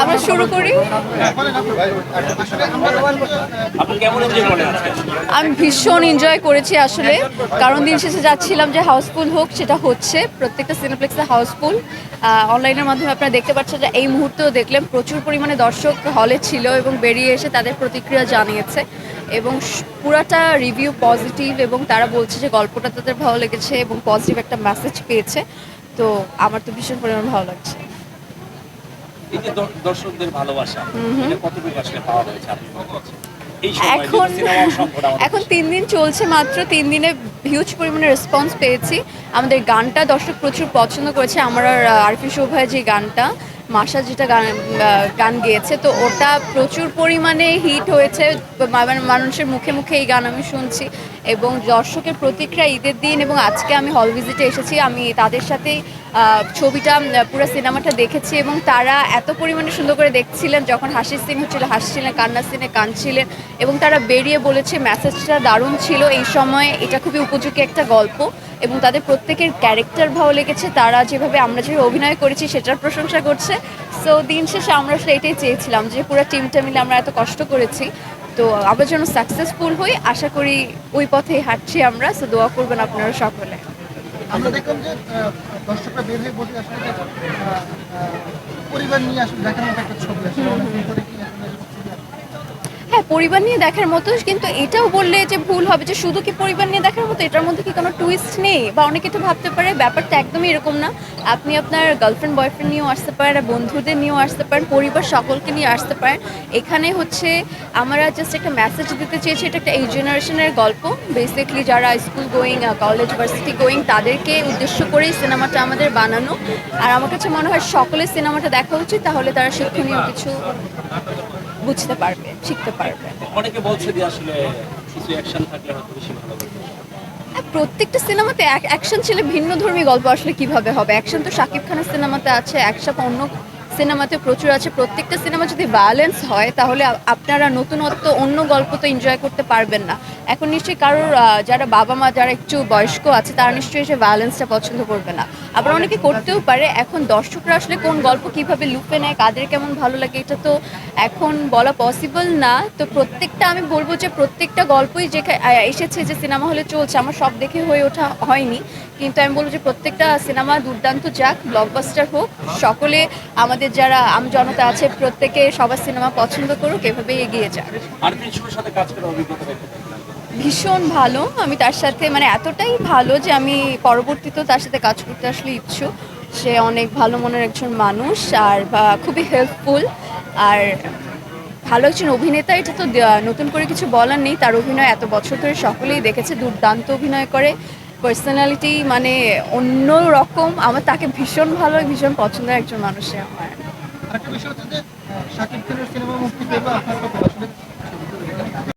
আমরা শুরু করি। আমি ভীষণ এনজয় করেছি আসলে। কারণ দিন শেষে যাচ্ছিলাম যে হাউসফুল হোক, সেটা হচ্ছে প্রত্যেকটা সিনেপ্লেক্সে হাউসফুল অনলাইনের মাধ্যমে আপনারা দেখতে পাচ্ছেন যে এই মুহূর্তেও দেখলেন প্রচুর পরিমাণে দর্শক হলে ছিল এবং বেরিয়ে এসে তাদের প্রতিক্রিয়া জানিয়েছে। এবং পুরাটা রিভিউ পজিটিভ এবং তারা বলছে যে গল্পটা তাদের ভালো লেগেছে এবং পজিটিভ একটা মেসেজ পেয়েছে। তো আমার তো ভীষণ পরিমাণ ভালো লাগছে। এই যে দর্শকদের ভালোবাসা এটা কতটুকু আসলে পাওয়া হয়েছে আপনি করছেন? এই সময় এখন সিনেমা সংকট আমাদের এখন তিন দিন চলছে মাত্র তিন দিনে হিউজ পরিমাণে রেসপন্স পেয়েছি। আমাদের গানটা দর্শক প্রচুর পছন্দ করেছে। আমার আর আরফি শোভায় যে গানটা মাসা যেটা গান গান গেয়েছে, তো ওটা প্রচুর পরিমাণে হিট হয়েছে। মানে মানুষের মুখে মুখে এই গান আমি শুনছি এবং দর্শকের প্রতিক্রিয়া ঈদের দিন এবং আজকে আমি হল ভিজিটে এসেছি। আমি তাদের সাথে ছবিটা পুরো সিনেমাটা দেখেছি এবং তারা এত পরিমাণে সুন্দর করে দেখছিলেন, যখন হাসির সিন হচ্ছিল, হাসছিলেন, কান্নার সিনে কাঁদছিলেন এবং তারা বেরিয়ে বলেছে মেসেজটা দারুণ ছিল। এই সময়ে এটা খুবই উপযোগী একটা গল্প। এবং তাদের প্রত্যেকের ক্যারেক্টার ভালো লেগেছে, তারা যেভাবে আমরা যেভাবে অভিনয় করেছি সেটার প্রশংসা করছে। সো দিন শেষে আমরা আসলে এটাই চেয়েছিলাম যে পুরো টিমটা মিলে আমরা এত কষ্ট করেছি। তো আমরা যেন সাকসেসফুল হই, আশা করি ওই পথেই হাঁটছি আমরা। সো দোয়া করবেন আপনারা সকলে। আমরা দেখলাম যে দর্শকরা বের হয়ে বলতে আসলে পরিবার নিয়ে আসলে মতো একটা ছবি আসলে এরকম ছবি আসে? হ্যাঁ পরিবার নিয়ে দেখার মতো, কিন্তু এটাও বললে যে ভুল হবে যে শুধু কি পরিবার নিয়ে দেখার মতো, এটার মধ্যে কি কোনো টুইস্ট নেই? বা অনেকে তো ভাবতে পারে ব্যাপারটা একদমই এরকম না। আপনি আপনার গার্লফ্রেন্ড বয়ফ্রেন্ড নিয়েও আসতে পারেন বন্ধুদের নিয়েও আসতে পারেন, পরিবার সকলকে নিয়ে আসতে পারেন। এখানে হচ্ছে আমরা জাস্ট একটা মেসেজ দিতে চেয়েছি, এটা একটা এই জেনারেশনের গল্প। বেসিকলি যারা school going college varsity going তাদেরকে উদ্দেশ্য করেই সিনেমাটা আমাদের বানানো। আর আমার কাছে মনে হয় সকলের সিনেমাটা দেখা উচিত, তাহলে তারা শিক্ষণীয় কিছু বুঝতে পারবে শিখতে পারবে। অনেকে বলছে যে আসলে কিছু অ্যাকশন থাকলে হয়তো বেশি ভালো প্রত্যেকটা সিনেমাতে অ্যাকশন ছিল ভিন্ন ধর্মী গল্প আসলে কীভাবে হবে? অ্যাকশন তো শাকিব খানের সিনেমাতে আছে একসাথে অন্য সিনেমাতে প্রচুর আছে। প্রত্যেকটা সিনেমা যদি ব্যালেন্স হয়, তাহলে আপনারা নতুনত্ব, অন্য গল্প তো এনজয় করতে পারবেন না। এখন নিশ্চয়ই কারোর যারা বাবা মা যারা একটু বয়স্ক আছে, তারা নিশ্চয়ই এসে ব্যালেন্সটা পছন্দ করবে না। আবার অনেকে করতেও পারে, এখন দর্শকরা আসলে কোন গল্প কীভাবে লুপে নেয়, কাদের কেমন ভালো লাগে, এটা তো এখন বলা পসিবল না। তো প্রত্যেকটা আমি বলব যে, প্রত্যেকটা গল্পই যে এসেছে যে, সিনেমা হলে চলছে, আমার সব দেখে হয়ে ওঠা হয়নি। কিন্তু আমি বলব যে, প্রত্যেকটা সিনেমা দুর্দান্ত যাক ব্লকবাস্টার হোক, সকলে আমাদের যারা আম জনতা আছে প্রত্যেকে সবার সিনেমা পছন্দ করুক এভাবে এগিয়ে যাক। ভীষণ ভালো। আমি তার সাথে মানে এতটাই ভালো যে আমি পরবর্তীতেও তার সাথে কাজ করতে আসলে ইচ্ছুক। সে অনেক ভালো মনের একজন মানুষ আর বা খুবই হেল্পফুল আর ভালো একজন অভিনেতা এটা তো নতুন করে কিছু বলার নেই। তার অভিনয় এত বছর ধরে সকলেই দেখেছে দুর্দান্ত অভিনয় করে। পার্সোনালিটি মানে অন্য রকম, আমার তাকে ভীষণ ভালো, ভীষণ পছন্দের একজন মানুষ হয় আমার। আরেকটা বিষয় হচ্ছে যে খানের সিনেমা মুক্তি পেয়ে আপনার